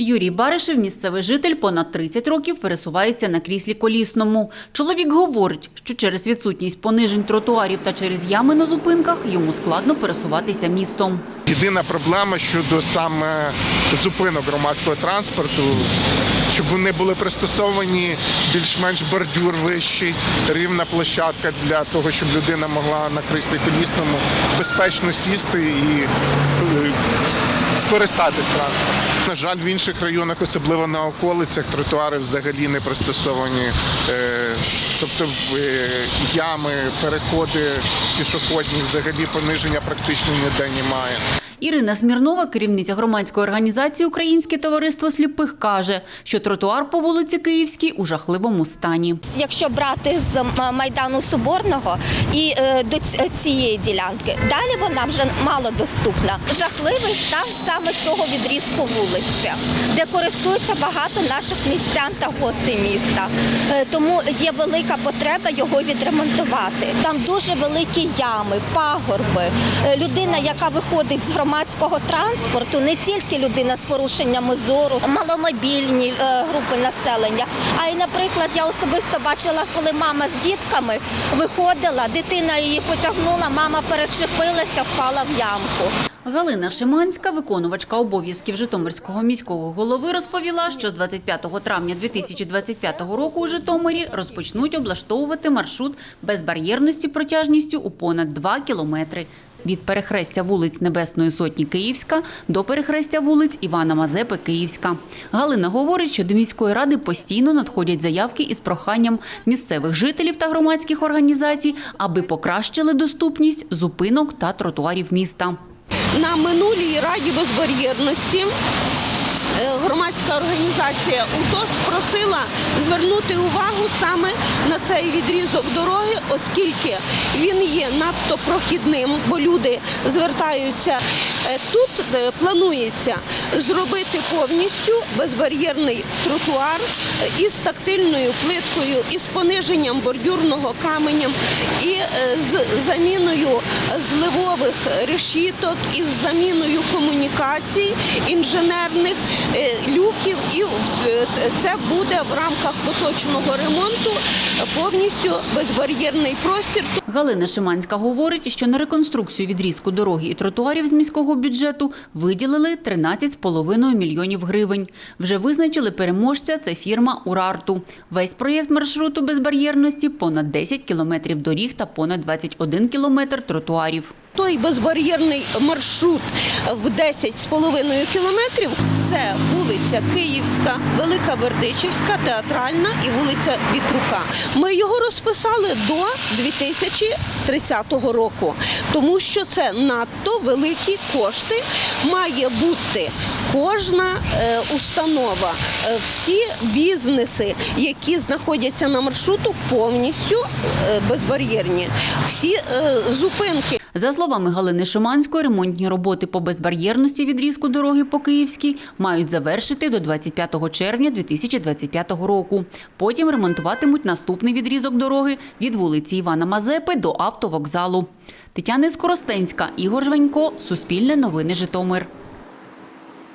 Юрій Баришев, місцевий житель, понад 30 років пересувається на кріслі колісному. Чоловік говорить, що через відсутність понижень тротуарів та через ями на зупинках йому складно пересуватися містом. Єдина проблема щодо саме зупинок громадського транспорту, щоб вони були пристосовані більш-менш бордюр вищий, рівна площадка для того, щоб людина могла на кріслі колісному безпечно сісти і е, скористатись транспортом. На жаль, в інших районах, особливо на околицях, тротуари взагалі не пристосовані. Е, Тобто е, ями, переходи пішохідні, взагалі пониження практично ніде немає. Ірина Смірнова, керівниця громадської організації Українське товариство сліпих, каже, що тротуар по вулиці Київській у жахливому стані. Якщо брати з Майдану Соборного і е, до цієї ділянки, далі вона вже мало доступна. Жахливий стан саме цього відрізку вулиці, де користуються багато наших містян та гостей міста. Е, Тому є велика потреба його відремонтувати. Там дуже великі ями, пагорби. Е, Людина, яка виходить з громадського транспорту, не тільки людина з порушеннями зору, маломобільні е, групи населення, а й, наприклад, я особисто бачила, коли мама з дітками виходила, дитина її потягнула, мама перечепилася, впала в ямку. Галина Шиманська, виконувачка обов'язків Житомирського міського голови, розповіла, що з 25 травня 2025 року у Житомирі розпочнуть облаштовувати маршрут безбар'єрності протяжністю у понад 2 кілометри. Від перехрестя вулиць Небесної Сотні Київська до перехрестя вулиць Івана Мазепи Київська. Галина говорить, що до міської ради постійно надходять заявки із проханням місцевих жителів та громадських організацій, аби покращили доступність зупинок та тротуарів міста. На минулій раді безбар'єрності громадська організація УТОС просила звернути увагу саме на цей відрізок дороги, оскільки він є надто прохідним, бо люди звертаються. Е, Тут е, планується зробити повністю безбар'єрний тротуар е, із тактильною плиткою, із пониженням бордюрного каменем, і е, з заміною зливових решіток, із заміною комунікацій інженерних е, люків. І е, це буде в рамках поточного ремонту повністю безбар'єрний простір. Галина Шиманська говорить, що на реконструкцію відрізку дороги і тротуарів з міського бюджету виділили 13,5 мільйонів гривень. Вже визначили переможця – це фірма «Урарту». Весь проєкт маршруту безбар'єрності – понад 10 кілометрів доріг та понад 21 кілометр тротуарів. Той безбар'єрний маршрут в 10,5 кілометрів це вулиця Київська, Велика Бердичівська, Театральна і вулиця Вітрука. Ми його розписали до 2030 року, тому що це надто великі кошти. Має бути кожна е, установа, е, всі бізнеси, які знаходяться на маршруту, повністю е, безбар'єрні. Всі зупинки За словами Галини Шиманської, ремонтні роботи по безбар'єрності відрізку дороги по Київській мають завершити до 25 червня 2025 року. Потім ремонтуватимуть наступний відрізок дороги від вулиці Івана Мазепи до автовокзалу. Тетяна Скоростенська, Ігор Жванько, Суспільне новини Житомир.